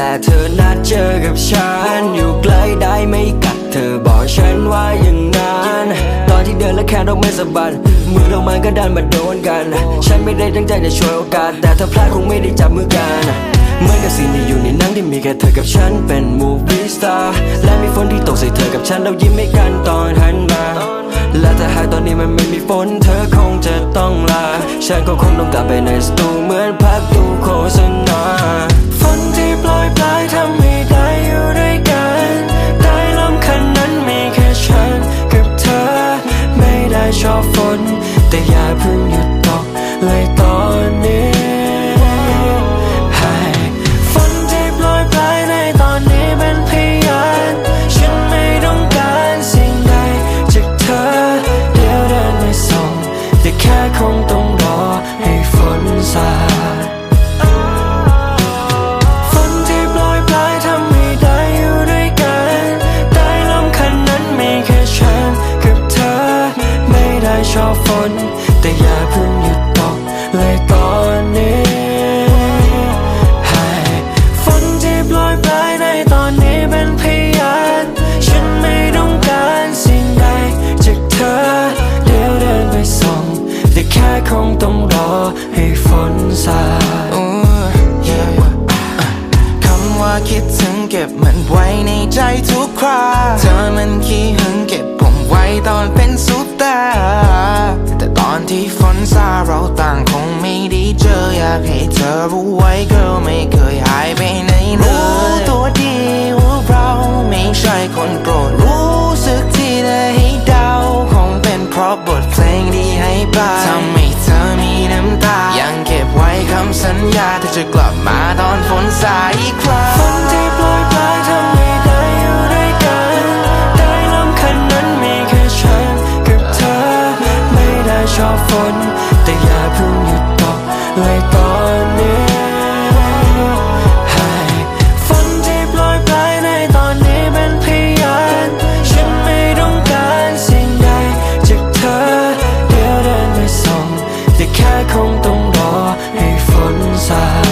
แต่เธอนัดเจอกับฉัน อยู่ใกล้ได้ไม่กัด เธอบอกฉันว่าอย่างนั้น ตอนที่เดินและแค่ต้องไม่สะบัด มือเรามันก็ดันมาโดนกัน ฉันไม่ได้ตั้งใจจะช่วยโอกาส แต่ถ้าพลาดคงไม่ได้จับมือกันเหมือนกับสิ่งที่อยู่ในหนังที่มีแค่เธอกับฉันเป็นมูฟี่สตาร์และมีฝนที่ตกใส่เธอกับฉันเรายิ้มให้กันตอนหันมา และถ้าหากตอนนี้มันไม่มีฝน เธอคงจะต้องลา ฉันก็คงต้องกลับไปในสตู คงต้องรอให้ฝนซาฝนที่โปรยปลายทำให้ได้อยู่ด้วยกัน ได้ลมคันนั้นมีแค่ฉันกับเธอ ไม่ได้ชอบฝน ต้องรอให้ฝนซาคำว่าคิดถึงเก็บมันไว้ในใจทุกคราเธอมันขี้หึงเก็บผมไว้ตอนเป็นซุดตาแต่ตอนที่ฝนซาเราต่างคงไม่ได้เจออยากให้เธอรู้ไว้ girl ไม่เคยำสัญญาเธอจะกลับมาตอนฝนสายอีกครั้งฝนที่โปรยปลายทำให้ได้อยู่ด้วยกัน ได้ลมคันนั้นมีแค่ฉันกับเธอ ไม่ได้ชอบฝน แต่อย่าเพิ่งหยุดตกเลยตอนนี้ให้ฝนที่โปรยปลายในตอนนี้เป็นพยานฉันไม่ต้องการสิ่งใดจากเธอเดี๋ยวเดินไปส่งแต่แค่คงต้อง side.